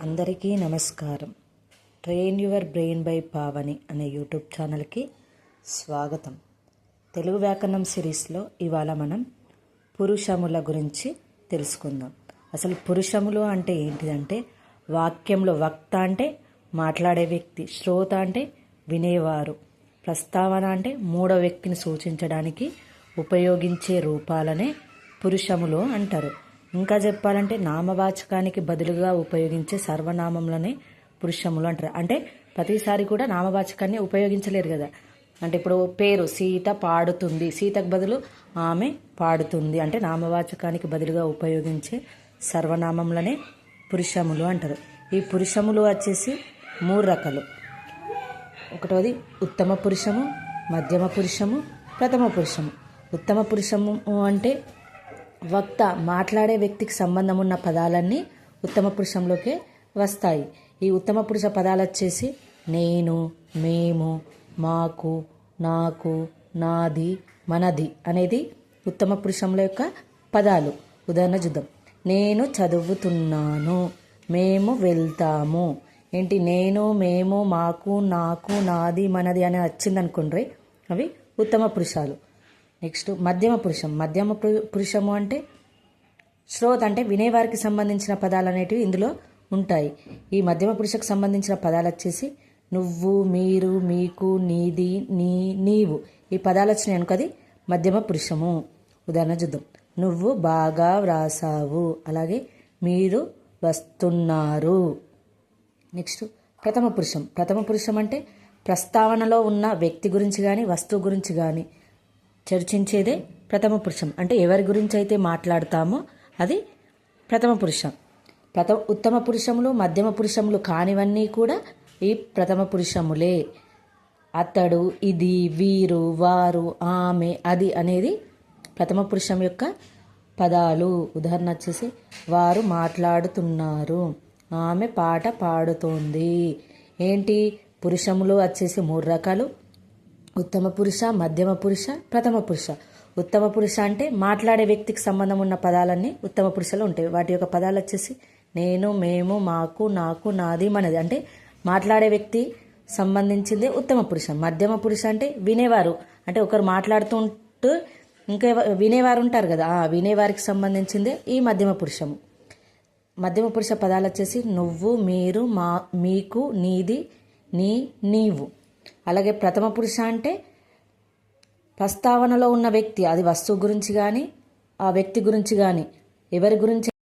అందరికీ నమస్కారం. Train your brain by Pavani అనే యూట్యూబ్ ఛానల్కి స్వాగతం. తెలుగు వ్యాకరణం సిరీస్లో ఇవాళ మనం పురుషముల గురించి తెలుసుకుందాం. అసలు పురుషములు అంటే ఏంటిదంటే వాక్యంలో వక్త అంటే మాట్లాడే వ్యక్తి శ్రోత అంటే వినేవారు ప్రస్తావన అంటే మూడో వ్యక్తిని సూచించడానికి ఉపయోగించే రూపాలనే పురుషములు అంటారు. ఇంకా చెప్పాలంటే నామవాచకానికి బదులుగా ఉపయోగించే సర్వనామంలోనే పురుషములు అంటారు. అంటే ప్రతిసారి కూడా నామవాచకాన్ని ఉపయోగించలేరు కదా. అంటే ఇప్పుడు పేరు సీత పాడుతుంది. సీతకు బదులు ఆమె పాడుతుంది. అంటే నామవాచకానికి బదులుగా ఉపయోగించే సర్వనామంలోనే పురుషములు అంటారు. ఈ పురుషములు వచ్చేసి మూడు రకాలు. ఒకటోది ఉత్తమ పురుషము మధ్యమ పురుషము ప్రథమ పురుషము. ఉత్తమ పురుషము అంటే వక్త మాట్లాడే వ్యక్తికి సంబంధం ఉన్న పదాలన్నీ ఉత్తమ పురుషంలోకే వస్తాయి. ఈ ఉత్తమ పురుష పదాలు వచ్చేసి నేను మేము మాకు నాకు నాది మనది అనేది ఉత్తమ పురుషంలో యొక్క పదాలు. ఉదాహరణ చూద్దాం. నేను చదువుతున్నాను మేము వెళ్తాము. ఏంటి? నేను మేము మాకు నాకు నాది మనది అని వచ్చింది అవి ఉత్తమ పురుషాలు. నెక్స్ట్ మధ్యమ పురుషం. మధ్యమ పు- పురుషము అంటే శ్రోత అంటే వినేవారికి సంబంధించిన పదాలు అనేటివి ఇందులో ఉంటాయి. ఈ మధ్యమ పురుషకు సంబంధించిన పదాలు వచ్చేసి నువ్వు మీరు మీకు నీది నీ నీవు. ఈ పదాలు వచ్చినాయి అనుకో అది మధ్యమ పురుషము. ఉదాహరణ చూద్దాం. నువ్వు బాగా వ్రాసావు. అలాగే మీరు వస్తున్నారు. నెక్స్ట్ ప్రథమ పురుషం. ప్రథమ పురుషం అంటే ప్రస్తావనలో ఉన్న వ్యక్తి గురించి కానీ వస్తువు గురించి కానీ చర్చించేదే ప్రథమ పురుషం. అంటే ఎవరి గురించి అయితే మాట్లాడతామో అది ప్రథమ పురుషం. ప్రథమ ఉత్తమ పురుషములు మధ్యమ పురుషములు కానివన్నీ కూడా ఈ ప్రథమ పురుషములే. అతడు ఇది వీరు వారు ఆమె అది అనేది ప్రథమ పురుషం యొక్క పదాలు. ఉదాహరణ వచ్చేసి వారు మాట్లాడుతున్నారు. ఆమె పాట పాడుతోంది. ఏంటి? పురుషములు వచ్చేసి మూడు రకాలు. ఉత్తమ పురుష మధ్యమ పురుష ప్రథమ పురుష. ఉత్తమ పురుష అంటే మాట్లాడే వ్యక్తికి సంబంధం ఉన్న పదాలన్నీ ఉత్తమ పురుషలో ఉంటాయి. వాటి యొక్క పదాలు వచ్చేసి నేను మేము మాకు నాకు నాది మనది. అంటే మాట్లాడే వ్యక్తి సంబంధించిందే ఉత్తమ పురుష. మధ్యమ పురుష అంటే వినేవారు. అంటే ఒకరు మాట్లాడుతుంటూ ఇంకా వినేవారు ఉంటారు కదా. ఆ వినేవారికి సంబంధించిందే ఈ మధ్యమ పురుషము. మధ్యమ పురుష పదాలు వచ్చేసి నువ్వు మీరు మా మీకు నీది నీ నీవు. అలాగే ప్రథమ పురుష అంటే ప్రస్తావనలో ఉన్న వ్యక్తి అది వస్తువు గురించి కానీ ఆ వ్యక్తి గురించి కానీ ఎవరి గురించి